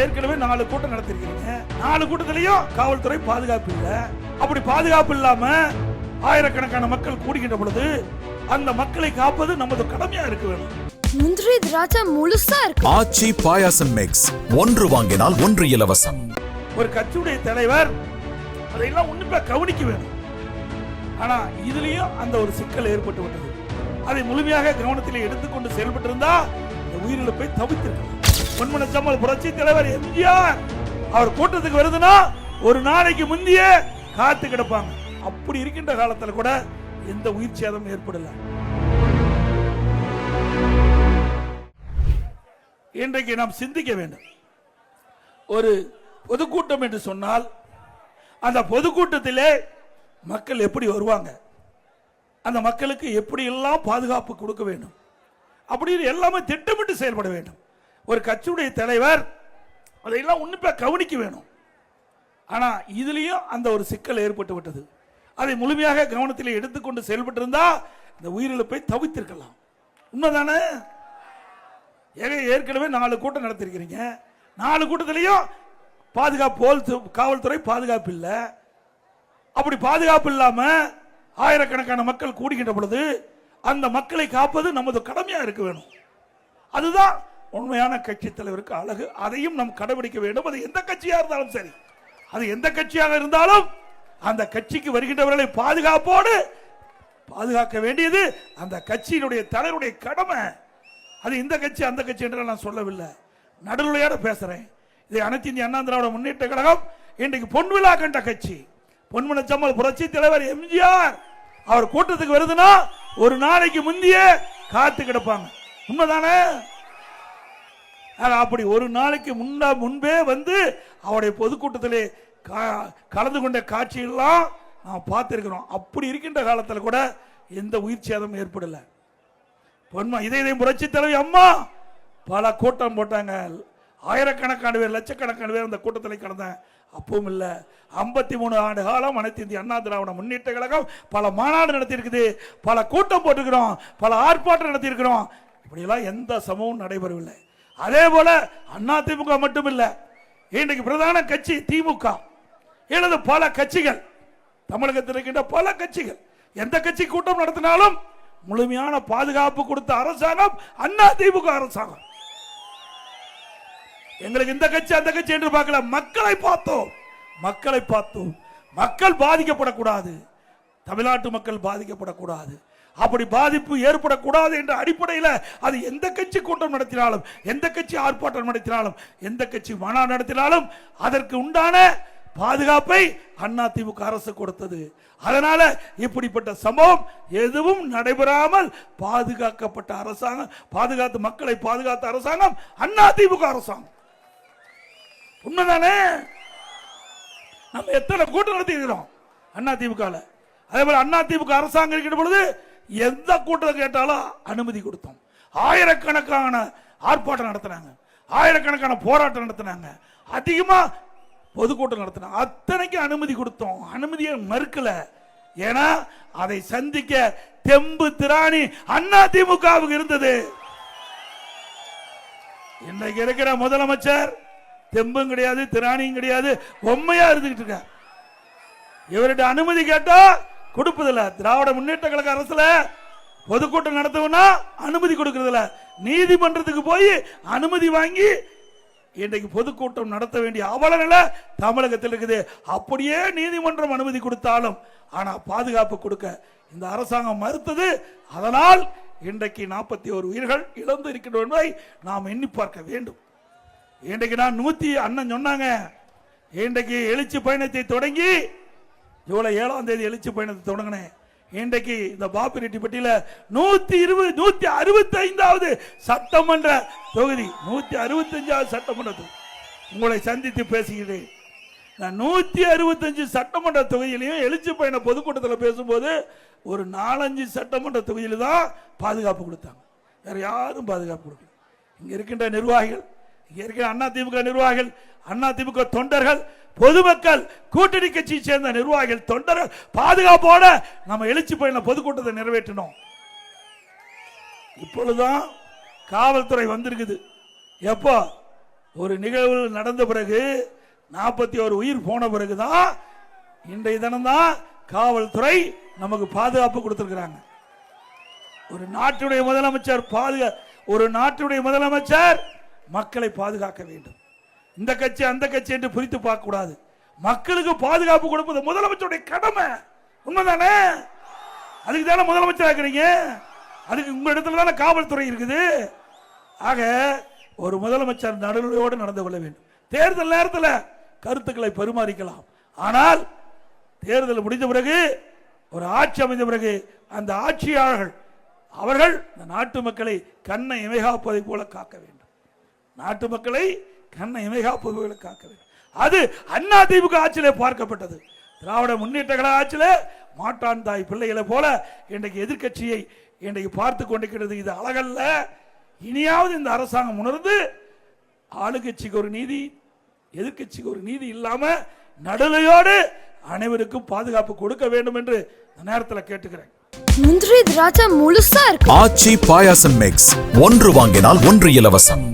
ஏற்கனவே நாலு கூட்டம் நடத்திருக்கீங்க நாலு கூட்டத்திலையும் காவல்துறை பாதுகாப்பு இல்ல. அப்படி பாதுகாப்பு இல்லாம ஆயிரக்கணக்கான மக்கள் கூடுகின்ற பொழுது அந்த மக்களை காப்பது நமது கடமையா இருக்க வேணும் முந்திரி திராட்சை முழுசா இருக்கு. ஆச்சி பாயாசம் மிக்ஸ் ஒன்று வாங்கினால் ஒன்று இலவசம். ஒரு கட்சியுடைய தலைவர் அதையெல்லாம் உன்னிப்பா கவனிக்க வேணும் ஆனா இதுலயும் அந்த ஒரு சிக்கல் ஏற்பட்டு விட்டது. அதை முழுமையாக கவனத்தில் எடுத்துக்கொண்டு செயல்பட்டு இருந்தா இந்த உயிரிழப்பை தவிர்த்திருக்கலாம் பொன்மன சம்மல் புரட்சி தலைவர் எம்ஜிஆர். அவர் கூட்டத்துக்கு வருதுன்னா ஒரு நாளைக்கு முந்தையே காத்து கிடப்பாங்க. அப்படி இருக்கின்ற காலத்தில் கூட எந்த உயிர் சேதம் ஏற்படல. இன்றைக்கு நாம் சிந்திக்க வேண்டும். ஒரு பொதுக்கூட்டம் என்று சொன்னால் அந்த பொதுக்கூட்டத்திலே மக்கள் எப்படி வருவாங்க? அந்த மக்களுக்கு எப்படி எல்லாம் பாதுகாப்பு கொடுக்க வேண்டும்? அப்படின்னு எல்லாமே திட்டமிட்டு செயல்பட வேண்டும். ஒரு கட்சியுடைய தலைவர் அதையெல்லாம் உன்னிப்பாக கவனிக்க வேணும். ஆனா இதுலேயும் அந்த ஒரு சிக்கல் ஏற்பட்டு விட்டது. அதை முழுமையாக கவனத்தில் எடுத்துக்கொண்டு செயல்பட்டிருந்தா இந்த உயிரிழப்பை தவித்திருக்கலாம் உண்மைதானே? ஏற்கனவே நாலு கூட்டம் நடத்திருக்கிறீங்க. நாலு கூட்டத்திலையும் பாதுகாப்பு போல் காவல்துறை பாதுகாப்பு இல்லை. அப்படி பாதுகாப்பு இல்லாம ஆயிரக்கணக்கான மக்கள் கூடுகின்ற பொழுது அந்த மக்களை காப்பது நமது கடமையா இருக்க வேணும். அதுதான் உண்மையான கட்சி தலைவருக்கு அழகு. அதையும் நாம் கடைபிடிக்க வேண்டும். அது எந்த கட்சியாக இருந்தாலும் சரி. அது எந்த கட்சியாக இருந்தாலும் அந்த கட்சிக்கு வருகின்றவர்களை பாதுகாப்போடு பாதுகாக்க வேண்டியது அந்த கட்சியினுடைய தலைவருடைய கடமை. அது இந்த கட்சி அந்த கட்சி என்று நான் சொல்லவில்லை. நடுநிலையோட பேசுறேன். இதை அனைத்து இந்திய அண்ணா திராவிட முன்னேற்ற கழகம் இன்றைக்கு பொன்விழா கண்ட கட்சி. பொன்மன புரட்சி தலைவர் எம்ஜிஆர் அவர் கூட்டத்துக்கு வருதுன்னா ஒரு நாளைக்கு முந்தைய காத்து கிடப்பாங்க. உண்மைதானே? ஆனால் அப்படி ஒரு நாளைக்கு முன்னா முன்பே வந்து அவருடைய பொதுக்கூட்டத்திலே கா- கலந்து கொண்ட காட்சியெல்லாம் நாம் பார்த்துருக்கிறோம். அப்படி இருக்கின்ற காலத்தில் கூட எந்த உயிர் சேதமும் ஏற்படலை. பொன்மா இதே இதே புரட்சி தலைவி அம்மா பல கூட்டம் போட்டாங்க. ஆயிரக்கணக்கான பேர் லட்சக்கணக்கான பேர் அந்த கூட்டத்தில் கடந்தேன் அப்பவும் இல்லை. ஐம்பத்தி மூணு ஆண்டு காலம் அனைத்து இந்திய அண்ணா திராவிட முன்னேற்ற கழகம் பல மாநாடு நடத்தியிருக்குது. பல கூட்டம் போட்டுக்கிறோம் பல ஆர்ப்பாட்டம் நடத்தியிருக்கிறோம். இப்படியெல்லாம் எந்த சமமும் நடைபெறவில்லை. அதே போல அண்ணா திமுக மட்டும் இல்லை இன்றைக்கு பிரதான கட்சி திமுக. எனது பல கட்சிகள் தமிழகத்தில் இருக்கின்ற பல கட்சிகள் எந்த கட்சி கூட்டம் நடத்தினாலும் முழுமையான பாதுகாப்பு கொடுத்த அரசாங்கம் அண்ணா திமுக அரசாங்கம். எங்களுக்கு இந்த கட்சி அந்த கட்சி என்று பார்க்கல மக்களை பார்த்தோம். மக்களை பார்த்தோம். மக்கள் பாதிக்கப்படக்கூடாது. தமிழ்நாட்டு மக்கள் பாதிக்கப்படக்கூடாது. அப்படி பாதிப்பு ஏற்படக்கூடாது என்ற அடிப்படையில் அது எந்த கட்சி கூட்டம் நடத்தினாலும் எந்த கட்சி ஆர்ப்பாட்டம் நடத்தினாலும் எந்த கட்சி மாநாடு நடத்தினாலும் அதற்கு உண்டான பாதுகாப்பை அண்ணா அரசு கொடுத்தது. அதனால இப்படிப்பட்ட சம்பவம் எதுவும் நடைபெறாமல் பாதுகாக்கப்பட்ட அரசாங்கம் பாதுகாத்து மக்களை பாதுகாத்த அரசாங்கம் அண்ணா அரசாங்கம். உண்மைதானே? நம்ம எத்தனை கூட்டம் நடத்தியிருக்கிறோம் அண்ணா திமுக அதே போல அண்ணா அரசாங்கம் இருக்கிற பொழுது எந்த கூட்டம் கேட்டாலும் அனுமதி கொடுத்தோம். ஆயிரக்கணக்கான ஆர்ப்பாட்டம் நடத்தினாங்க. ஆயிரக்கணக்கான போராட்டம் நடத்தினாங்க. அதிகமாக பொதுக்கூட்டம் நடத்தினாங்க. அத்தனைக்கும் அனுமதி கொடுத்தோம். அனுமதியை மறுக்கல. ஏன்னா அதை சந்திக்க தெம்பு திராணி அண்ணா திமுகவுக்கு இருந்தது. இன்னைக்கு இருக்கிற முதலமைச்சர் தெம்பும் கிடையாது திராணியும் கிடையாது உண்மையா இருந்துகிட்டு இருக்க இவர்கிட்ட அனுமதி கேட்டா கொடுப்பதில்ல. திராவிட முன்னேற்ற கழக அரசுல பொதுக்கூட்டம் நடத்தவும்னா அனுமதி கொடுக்கறதில்ல. நீதிமன்றத்துக்கு போய் அனுமதி வாங்கி இன்றைக்கு பொதுக்கூட்டம் நடத்த வேண்டிய அவல நிலை தமிழகத்தில் இருக்குது. அப்படியே நீதிமன்றம் அனுமதி கொடுத்தாலும் ஆனால் பாதுகாப்பு கொடுக்க இந்த அரசாங்கம் மறுத்தது. அதனால் இன்றைக்கு நாற்பத்தி ஒரு உயிர்கள் இழந்து இருக்கின்றன என்பதை நாம் எண்ணி பார்க்க வேண்டும். இன்றைக்கு நான் நூற்றி அண்ணன் சொன்னாங்க. இன்றைக்கு எழுச்சி பயணத்தை தொடங்கி ஜூலை ஏழாம் தேதி எழுச்சி பயணத்தை தொடங்கினேன். இன்றைக்கு இந்த பாப்பிரெட்டிப்பட்டியில நூற்றி இருபது நூற்றி அறுபத்தைந்தாவது சட்டமன்ற தொகுதி. நூற்றி அறுபத்தஞ்சாவது சட்டமன்ற தொகுதி. உங்களை சந்தித்து பேசுகிறேன். நான் நூற்றி அறுபத்தஞ்சு சட்டமன்ற தொகுதியிலையும் எழுச்சி பயண பொதுக்கூட்டத்தில் பேசும்போது ஒரு நாலஞ்சு சட்டமன்ற தொகுதியில் தான் பாதுகாப்பு கொடுத்தாங்க. வேற யாரும் பாதுகாப்பு கொடுக்கல. இங்கே இருக்கின்ற நிர்வாகிகள் இங்க அண்ணா திமுக நிர்வாகிகள் அண்ணா திமுக தொண்டர்கள் பொதுமக்கள் கூட்டணி கட்சியை சேர்ந்த நிர்வாகிகள் தொண்டர்கள் பாதுகாப்போட நம்ம எழுச்சி பயண பொதுக்கூட்டத்தை நிறைவேற்றினோம். இப்பொழுதுதான் காவல்துறை வந்திருக்குது. எப்போ? ஒரு நிகழ்வு நடந்த பிறகு நாற்பத்தி ஒரு உயிர் போன பிறகுதான் இன்றைய தினம்தான் காவல்துறை நமக்கு பாதுகாப்பு கொடுத்திருக்கிறாங்க. ஒரு நாட்டுடைய முதலமைச்சர் பாதுகா ஒரு நாட்டுடைய முதலமைச்சர் மக்களை பாதுகாக்க வேண்டும். இந்த கட்சி அந்த கட்சி என்று பிரித்து பார்க்க கூடாது மக்களுக்கு பாதுகாப்பு கொடுப்பது முதலமைச்சருடைய கடமை. உண்மைதானே? அதுக்கு தானே முதலமைச்சர் ஆக்குறீங்க? அதுக்கு உங்க இடத்துல தானே காவல்துறை இருக்குது? ஆக ஒரு முதலமைச்சர் நடுநிலையோடு நடந்து கொள்ள வேண்டும். தேர்தல் நேரத்தில் கருத்துக்களை பரிமாறிக்கலாம். ஆனால் தேர்தல் முடிந்த பிறகு ஒரு ஆட்சி அமைந்த பிறகு அந்த ஆட்சியாளர்கள் அவர்கள் இந்த நாட்டு மக்களை கண்ணை இமைகாப்பதை போல காக்க வேண்டும். நாட்டு மக்களை கண்ணை இமைகாப்பதை போல காக்க அது அண்ணா திமுக ஆட்சியிலே பார்க்கப்பட்டது. திராவிட முன்னேற்ற கழக ஆட்சியிலே மாட்டான் தாய் பிள்ளைகளை போல இன்றைக்கு எதிர்க்கட்சியை இன்றைக்கு பார்த்து கொண்டிருக்கிறது. இது அழகல்ல. இனியாவது இந்த அரசாங்கம் உணர்ந்து ஆளுங்கட்சிக்கு ஒரு நீதி எதிர்க்கட்சிக்கு ஒரு நீதி இல்லாம நடுநிலையோடு அனைவருக்கும் பாதுகாப்பு கொடுக்க வேண்டும் என்று இந்த நேரத்தில் கேட்டுக்கிறேன். முந்திரி திராட்சை முழுசா இருக்கு. ஆச்சி பாயாசம் மிக்ஸ் ஒன்று வாங்கினால் ஒன்று இலவசம்.